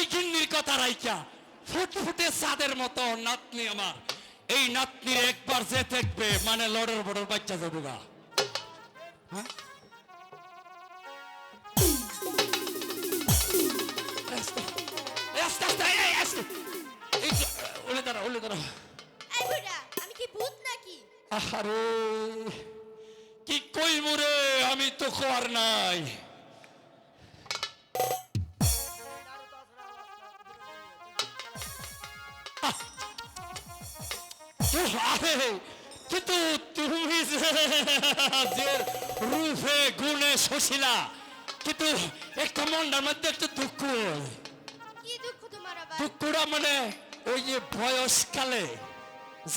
ওই গিন্নির কথা রাইকা ফুটফুটে চাঁদের মতো নাতনি আমার। এই নাতনির একবার যে দেখবে মানে লড়ের বড় বাচ্চা যাব গা। হ্যাঁ? আস্তে আস্তে আস্তে কিন্তু তুমি যে রূপে গুণে শশিলা কিন্তু একটা মনটার মধ্যে একটা দুঃখ তোমার দুঃখটা মানে ওই যে বয়সকালে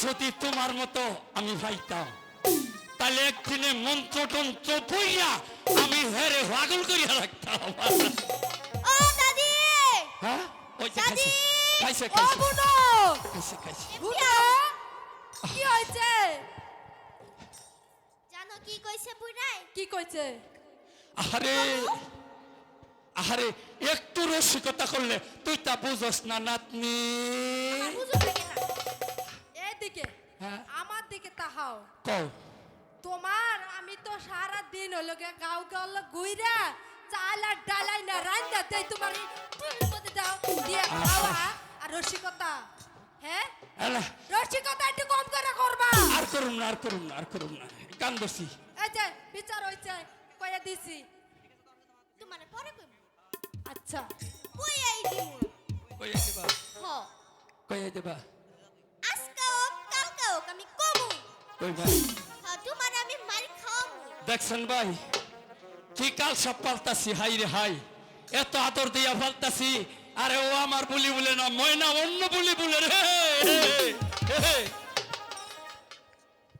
যদি তোমার মতো আমি ভাইতাম তাহলে একদিনে মন্ত্র টন্ত্র বইয়া আমি হেরে পাগল করিয়া রাখতাম। ও দাদি! হ্যাঁ? ওই যে! খাইছে খাইছে খাইছে। খাইছে কি হয়েছে জানো কি কইছে বুড়াই? কি কইছে? আরে আরে একটু রসিকতা করলে তুই তা বুঝস না নাতনি। না এদিকে হ্যাঁ? আমার দিকে তাহাও কও। তোমার আমি তো সারা দিন হলো গে গাও গাও গুইরা চাল আর ডালাই না দেই তোমার দাও দিয়ে খাওয়া আর রসিকতা। হ্যাঁ? রসিকতা একটু কম করে করবা। আর করুন না আর করুন না আর করুন না। কান দোষী এই যে বিচার হইছে কইয়া দিছি। তোমার পরে কইব। আচ্ছা। কই দিমু দেবা। হ। কইয়া দেবা। আজকা হোক কালকা হোক আমি কমু। কই ভাই হ্যাঁ তোমার আমি মারি খাওয়ামু। দেখছেন ভাই কি কাল সব পাল্টাছি হাই রে হাই। এত আদর দিয়া পাল্টাছি আরে ও আমার বুলি বলে না ময়না অন্য বুলি বলে রে।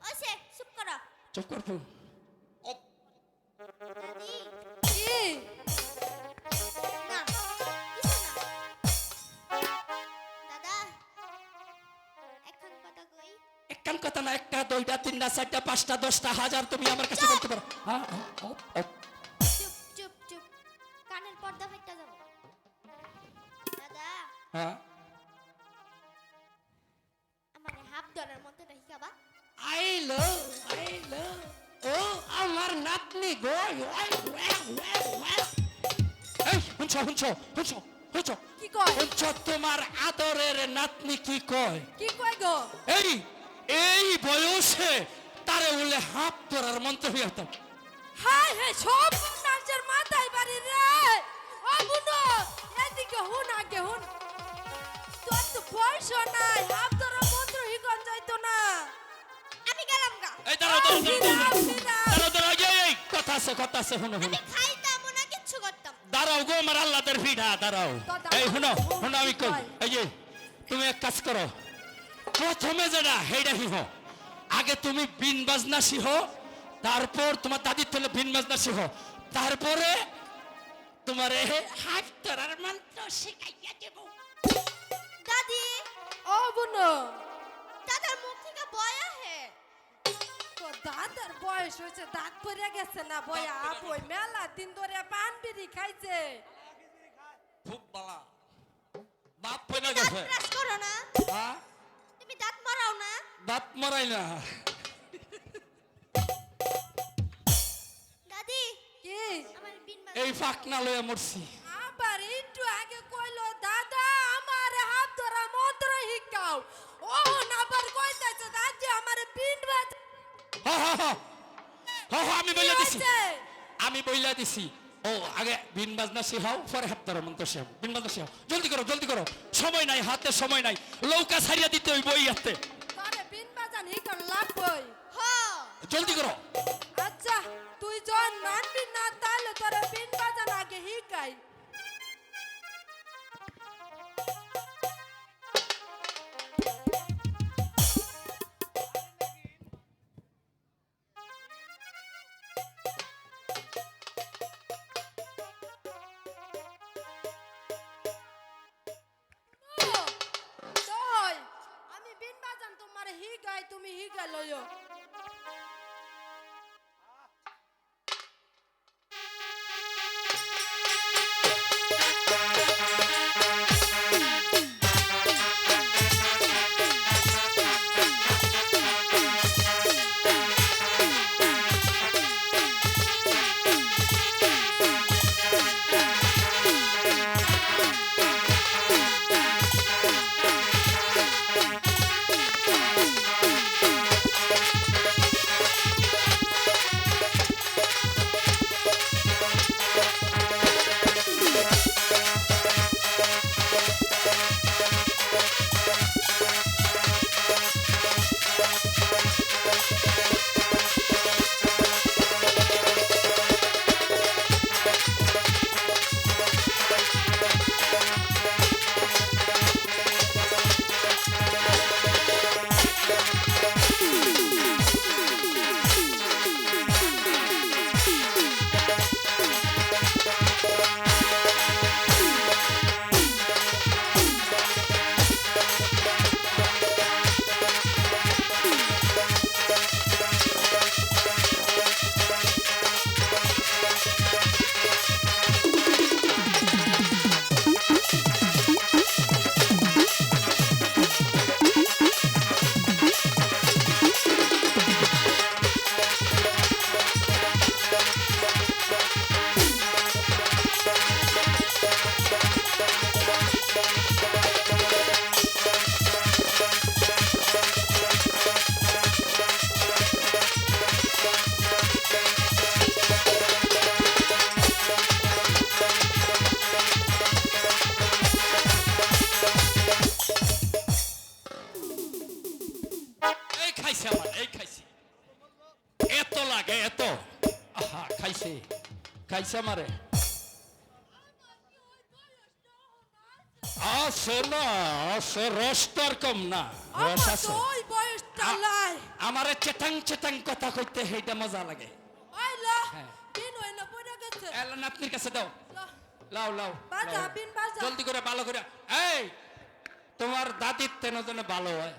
ওসে চুপ করো। চুপ কর তো। একটা দুইটা তিনটা চারটা পাঁচটা দশটা হাজার তুমি আমার কাছে বলতে পারো। হ্যাঁ, শুনছো? শুনছো? শুনছো? শুনছো কি কয়? শুনছো? তোমার আদরের নাতনি কি কয়? কি কয় গো? এই এই বয়সে তারে বলে হাত ধরার মন্ত্র হয়ে হতাম হাই হাই সব নাচের মাথায় বাড়ি রে। ও বুনো এদিকে হুন আগে হুন। তোর তো বয়স নাই হাত ধরা মন্ত্র হিগন যাইতো না। আমি গেলাম গা। এই দাঁড়াও দাঁড়াও দাঁড়াও দাঁড়াও। দাঁড়াও এই, কথা আছে কথা আছে শুনো শুনো আমি করতাম দাঁড়াও গো আমার আল্লাহদের ভিড়া দাঁড়াও। এই শুনো শুনো আমি কই। এই যে তুমি এক কাজ করো। প্রথমে যেটা হেইডা হিহ আগে তুমি বিন বাজনা শিহ তারপর তোমার দাদির তলে বিন বাজনা শিহ তারপরে তোমার এ হাত ধরার মন্ত্র শিখাইয়া দেব। দাদি ও বুনো। দাদার মুখ থেকে বয়া হে তোর দাদার বয়স হয়েছে দাঁত পড়ে গেছে না বয়া বই মেলা দিন ধরে পান বিড়ি খাইছে। খুব বালা। দাঁত গেছে। ব্রাশ করো না। হ্যাঁ? তুমি দাঁত মারাও না। দাঁত মারাই না। দাদি কি? আমার বিন বাজ- এই ফাঁকনা লয়ে মরছি। আমি বইলা দিছি। আমি বইলা দিছি। ও আগে বিন বাজনা শিখাও পরে হাত ধরো মন্ত্র শিখাও। বিন বাজনা শিখাও। জলদি করো জলদি করো। সময় নাই হাতে সময় নাই। লৌকা ছাড়িয়া দিতে ওই বই হাতে। জলদি করো। আচ্ছা তুই জন মানবি না তাহলে তোরে বিন বাজান আগে হিকাই আমারে আছে না আছে রস কম না। রস আছে তো ওই বয়স চালায় আমারে চেতাং কথা কইতে মজা লাগে। হ্যাঁ। কাছে দাও। লাও লাও। জলদি করে ভালো করে। এই তোমার দাদির তেন যেন ভালো হয়।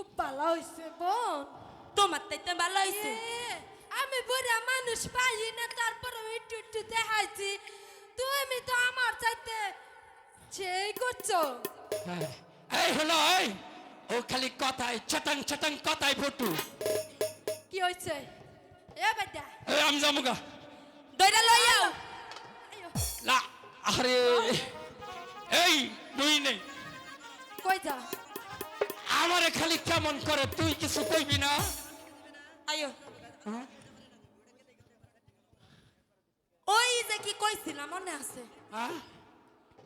খুব ভালো হইছে বোন। তোমার তাইতে ভালো হইছে? এ, আমি বুড়া মানুষ পাই না তারপরে একটু একটু দেখাইছি। তুমি তো আমার চাইতে সেই করছ। হ্যাঁ। এই হলো এই! ও খালি কথায় চটাং চটাং কথায় ফটু কি হয়েছে এ বেটা। এই আমি যামুগা দইরা লই যাও লা আরে এই তুই নেই কই যা? আমারে খালি কেমন করে তুই কিছু কইবি না? আয়ো। হ্যাঁ? ওই যে কি কইছিলাম মনে আছে? হ্যাঁ?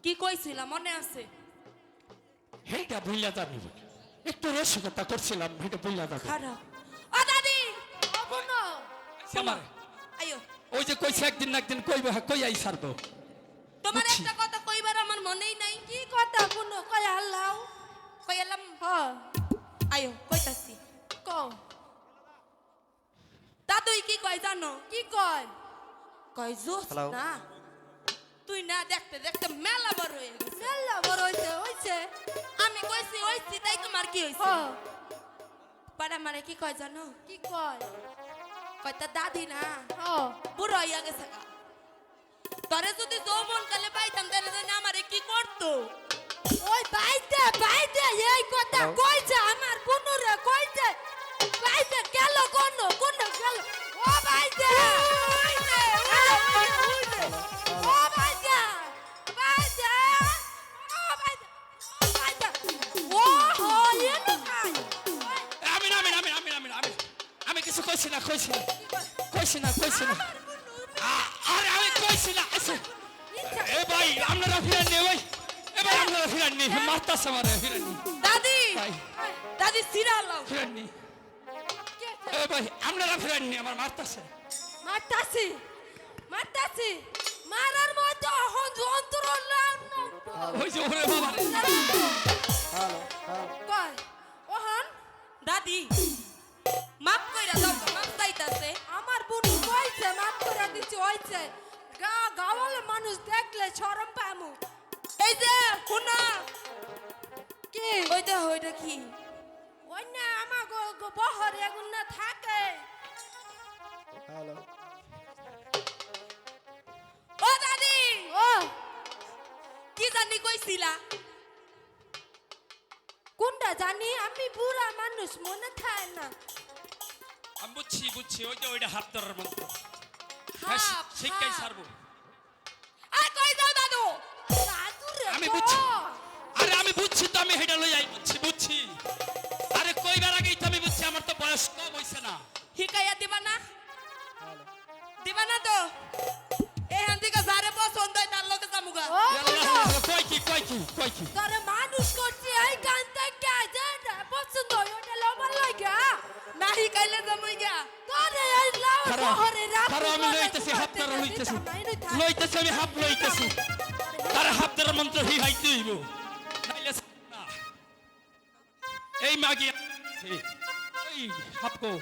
কি কইছিলাম মনে আছে? সেইটা ভুইলা যাবি একটু রসিকতা করছিলাম এটা ভুইলা যাবি। খারাপ ও দাদি অবন আমার আয়ো। ওই যে কইছে একদিন না একদিন কইবে হ্যাঁ, কই আই সারবো তোমার একটা কথা কইবার আমার মনেই নাই। কি কথা কোনো কই আল্লাহ। কইলাম হ আয়ো কইতাছি কও দাদুই কি কয় জানো কি কয় কয় জোস? না তুই না দেখতে দেখতে মেলা বড় হয়ে গেছে মেলা বড় হইছে হইছে আমি কইছি ওইছি তাই তোমার কি হইছে পাড়া মারে কি কয় জানো কি কয় কয় তা দাদি না হ বুড়ো হইয়া গেছে গা। তরে যদি যৌবন কালে পাইতাম তাহলে জানি আমারে কি করতো ওই বাইতে বাইতে এই কথা? কইছে আমার বুনুরে কইছে। বাইতে গেল কোন কোন গেল? ও বাইতে বাইতে ও বাইতে বাইতে ও বাইতে ও বাইতে ও হো এনে খাই আমি আমি না আমি না, আমি আমি আমি আমি কিছু কইছি না কইছি না কইছি না কইছি না। আরে আমি কইছি না আচ্ছা। এ ভাই আপনারা ফিরান নি ভাই আপনারা ফিরান নি মারতাছে আমারে ফিরান নি দাদি দাদি সিরা লাও। ফিরান নি এ ভাই আপনারা ফিরান নি আমার মারতাছে। মারতাছি মারতাছি। মারার মতো এখন যন্ত্র লাম ওই যে ওরে বাবা। হ্যালো কয় ওহন দাদি মাপ কইরা দাও মাপ চাইতাছে। আমার বোন কইছে মাপ করে দিচ্ছে হইছে। গা গাওয়ালে মানুষ দেখলে শরম পামু এই যে শুনা কি? ওইটা ওইটা কি? ওই না আমার বহর এগুন না থাকে। হ্যালো। ও দাদি! ও। কি জানি কইছিলা? কোনটা জানি? আমি বুড়া মানুষ মনে থাকে না। আমি বুঝছি বুঝছি ওই যে ওইটা হাত ধরার মন্ত্র। শিক্ষাই সারবো। আমি বুঝছি। আরে আমি বুঝছি তো আমি হেডা লই আই বুঝছি বুঝছি। আরে কইবার আগেই তো আমি বুঝছি আমার তো বয়স কম হইছে না। হিকাইয়া দিবা না? দিবা না তো? এখান থেকে যারে পছন্দ হয় তার লোকে জামুগা কই কি কই কি কই কি? তোরে মানুষ করছি এই গান থেকে যেটা পছন্দ হয় ওটা লবার লাগা না হিকাইলে জামুই গা। তোরে এই খারো বহরে রাখ আমি লইতেছি হাত ধরা লইতেছি। লইতেছি আমি হাত লইতেছি। তার মন্ত্র হি হাইতে হইব নাইলে এই মাগি এই হাত কো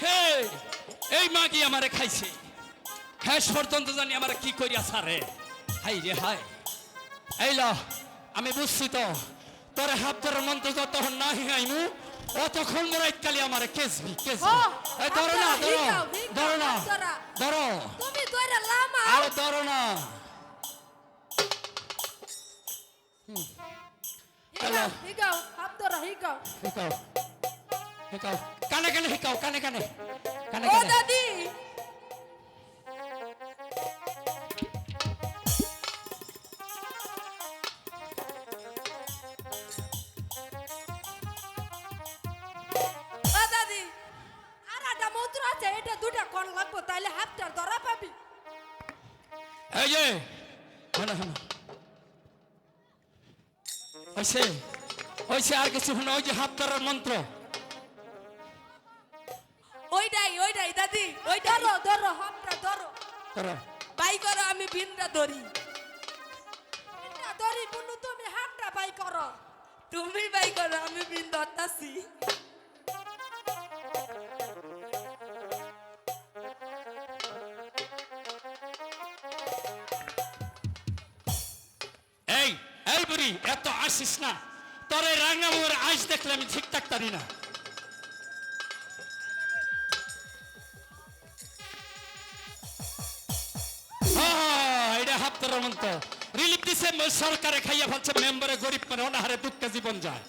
হে এই মাগি আমারে খাইছে। হ্যাঁ পর্যন্ত জানি আমার কি করিয়া সারে। হাই রে হাই। এই ল আমি বুঝছি তো। তোর হাত ধরার মন্ত্র যতক্ষণ না হিঙাইমু অতক্ষণ মোরাইত কালি আমার কেসবি কেসবি ধরো না ধরো ধরো না। ধরা। তুমি ধরে লামা। আরে ধরো না। হিগাও হিগাও হাত ধরো হিগাও। শিকাও শিকাও কানে কানে শিকাও কানে কানে। কানে ও কানে। দাদি ওইসে ওইসে আর কিছু শুনে ওই যে হাত ধরার মন্ত্র। ওইটাই ওইটাই দাদি ওই ধরো ধরো হাতটা ধরো। ধরো। বাই করো আমি বিনটা ধরি। এটা ধরি বলু তুমি হাতটা বাই করো। তুমি বাই করো আমি বিন ধরতাছি। আসিস না। তোর এই রাঙ্গামুর আইস দেখলে আমি ঠিক থাকতারি না। হ্যাঁ, এটা হাপ্তার মন্ত রিলিফ দিছে সরকারে খাইয়া ফেলছে মেম্বারে গরিব মানে অনাহারে দুঃখে জীবন যায়।